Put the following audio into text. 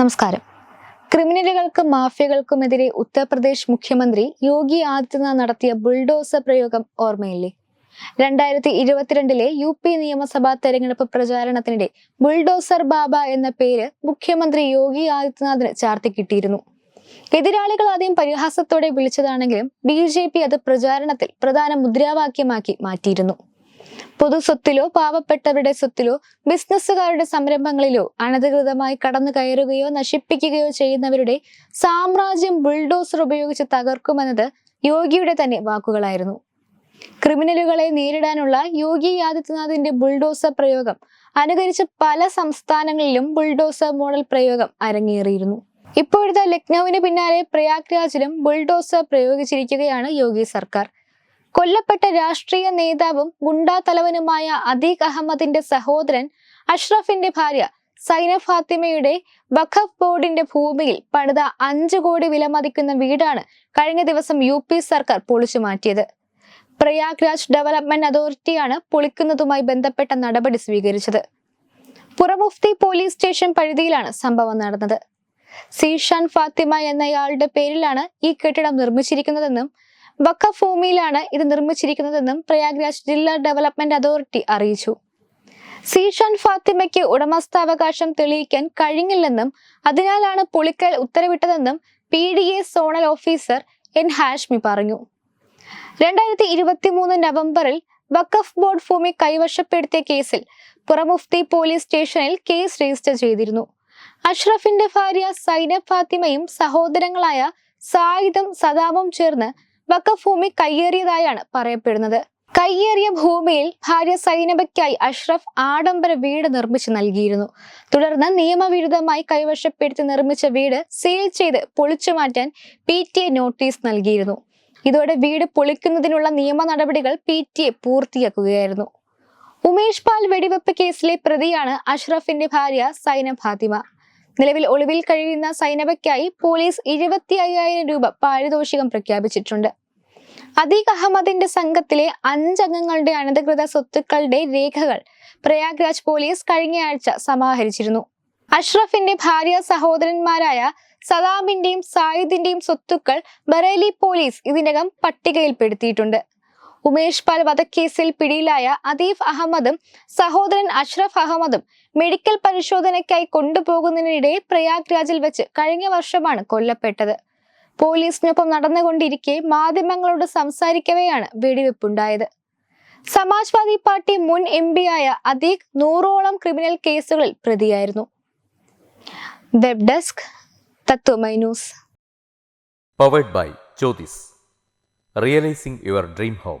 നമസ്കാരം. ക്രിമിനലുകൾക്കും മാഫിയകൾക്കുമെതിരെ ഉത്തർപ്രദേശ് മുഖ്യമന്ത്രി യോഗി ആദിത്യനാഥ് നടത്തിയ ബുൾഡോസർ പ്രയോഗം ഓർമ്മയില്ലേ? രണ്ടായിരത്തി ഇരുപത്തിരണ്ടിലെ യു പി നിയമസഭാ തെരഞ്ഞെടുപ്പ് പ്രചാരണത്തിനിടെ ബുൾഡോസർ ബാബ എന്ന പേര് മുഖ്യമന്ത്രി യോഗി ആദിത്യനാഥിന് ചാർത്തി കിട്ടിയിരുന്നു. എതിരാളികൾ ആദ്യം പരിഹാസത്തോടെ വിളിച്ചതാണെങ്കിലും ബി ജെ പി അത് പ്രചാരണത്തിൽ പ്രധാന മുദ്രാവാക്യമാക്കി മാറ്റിയിരുന്നു. പൊതുസ്വത്തിലോ പാവപ്പെട്ടവരുടെ സ്വത്തിലോ ബിസിനസ്സുകാരുടെ സംരംഭങ്ങളിലോ അനധികൃതമായി കടന്നു കയറുകയോ നശിപ്പിക്കുകയോ ചെയ്യുന്നവരുടെ സാമ്രാജ്യം ബുൾഡോസർ ഉപയോഗിച്ച് തകർക്കുമെന്നത് യോഗിയുടെ തന്നെ വാക്കുകളായിരുന്നു. ക്രിമിനലുകളെ നേരിടാനുള്ള യോഗി ആദിത്യനാഥിന്റെ ബുൾഡോസർ പ്രയോഗം അനുകരിച്ച് പല സംസ്ഥാനങ്ങളിലും ബുൾഡോസർ മോഡൽ പ്രയോഗം അരങ്ങേറിയിരുന്നു. ഇപ്പോഴത്തെ ലക്നൌവിന് പിന്നാലെ പ്രയാഗ്രാജിലും ബുൾഡോസർ പ്രയോഗിച്ചിരിക്കുകയാണ് യോഗി സർക്കാർ. കൊല്ലപ്പെട്ട രാഷ്ട്രീയ നേതാവും ഗുണ്ടാ തലവനുമായ അദീഖ് അഹമ്മദിന്റെ സഹോദരൻ അഷ്റഫിന്റെ ഭാര്യ സൈന ഫാത്തിമയുടെ വഖഫ് ബോർഡിന്റെ ഭൂമിയിൽ പണിത അഞ്ചു കോടി വിലമതിക്കുന്ന വീടാണ് കഴിഞ്ഞ ദിവസം യു പി സർക്കാർ പൊളിച്ചു മാറ്റിയത്. പ്രയാഗ്രാജ് ഡെവലപ്മെന്റ് അതോറിറ്റിയാണ് പൊളിക്കുന്നതുമായി ബന്ധപ്പെട്ട നടപടി സ്വീകരിച്ചത്. പുറമുഫ്തി പോലീസ് സ്റ്റേഷൻ പരിധിയിലാണ് സംഭവം നടന്നത്. സീഷാൻ ഫാത്തിമ എന്നയാളുടെ പേരിലാണ് ഈ കെട്ടിടം നിർമ്മിച്ചിരിക്കുന്നതെന്നും വഖഫ് ഭൂമിയിലാണ് ഇത് നിർമ്മിച്ചിരിക്കുന്നതെന്നും പ്രയാഗ്രാജ് ജില്ലാ ഡെവലപ്മെന്റ് അതോറിറ്റി അറിയിച്ചു. സീഷാൻ ഫാത്തിമയ്ക്ക് ഉടമസ്ഥാവകാശം തെളിയിക്കാൻ കഴിഞ്ഞില്ലെന്നും അതിനാലാണ് Pulikkal ഉത്തരവിട്ടതെന്നും P D A zonal officer N Hashmi പറഞ്ഞു. രണ്ടായിരത്തി ഇരുപത്തി മൂന്ന് നവംബറിൽ വഖഫ് ബോർഡ് ഭൂമി കൈവശപ്പെടുത്തിയ കേസിൽ പുറമുഫ്തി പോലീസ് സ്റ്റേഷനിൽ കേസ് രജിസ്റ്റർ ചെയ്തിരുന്നു. അഷ്റഫിന്റെ ഭാര്യ സൈനബ് ഫാത്തിമയും സഹോദരങ്ങളായ സായിദും സദാമും ചേർന്ന് വഖഫ് ഭൂമി കയ്യേറിയതായാണ് പറയപ്പെടുന്നത്. കയ്യേറിയ ഭൂമിയിൽ ഭാര്യ സൈനബയ്ക്കായി അഷ്റഫ് ആഡംബര വീട് നിർമ്മിച്ചു നൽകിയിരുന്നു. തുടർന്ന് നിയമവിരുദ്ധമായി കൈവശപ്പെടുത്തി നിർമ്മിച്ച വീട് സീൽ ചെയ്ത് പൊളിച്ചു മാറ്റാൻ പി ടി എ നോട്ടീസ് നൽകിയിരുന്നു. ഇതോടെ വീട് പൊളിക്കുന്നതിനുള്ള നിയമ നടപടികൾ പി ടി എ പൂർത്തിയാക്കുകയായിരുന്നു. ഉമേഷ് പാൽ വെടിവെപ്പ് കേസിലെ പ്രതിയാണ് അഷ്റഫിന്റെ ഭാര്യ സൈന ഫാത്തിമ. നിലവിൽ ഒളിവിൽ കഴിയുന്ന സൈനബയ്ക്കായി പോലീസ് ഇരുപത്തി അയ്യായിരം രൂപ പാരിതോഷികം പ്രഖ്യാപിച്ചിട്ടുണ്ട്. അദീഖ് അഹമ്മദിന്റെ സംഘത്തിലെ അഞ്ചംഗങ്ങളുടെ അനധികൃത സ്വത്തുക്കളുടെ രേഖകൾ പ്രയാഗ്രാജ് പോലീസ് കഴിഞ്ഞയാഴ്ച സമാഹരിച്ചിരുന്നു. അഷ്റഫിന്റെ ഭാര്യ സഹോദരന്മാരായ സദാമിന്റെയും സായിദിന്റെയും സ്വത്തുക്കൾ ബറേലി പോലീസ് ഇതിനകം പട്ടികയിൽപ്പെടുത്തിയിട്ടുണ്ട്. ഉമേഷ് പാൽ വധക്കേസിൽ പിടിയിലായ അദീഫ് അഹമ്മദും സഹോദരൻ അഷ്റഫ് അഹമ്മദും മെഡിക്കൽ പരിശോധനയ്ക്കായി കൊണ്ടുപോകുന്നതിനിടെ പ്രയാഗ്രാജിൽ വെച്ച് കഴിഞ്ഞ വർഷമാണ് കൊല്ലപ്പെട്ടത്. പോലീസിനൊപ്പം നടന്നുകൊണ്ടിരിക്കെ മാധ്യമങ്ങളോട് സംസാരിക്കവെയാണ് വെടിവെപ്പുണ്ടായത്. സമാജ്വാദി പാർട്ടി മുൻ എം ആയ അദീഖ് നൂറോളം ക്രിമിനൽ കേസുകളിൽ പ്രതിയായിരുന്നു. Web desk Tatwamayi news. Powered by Jyothis realising your dream home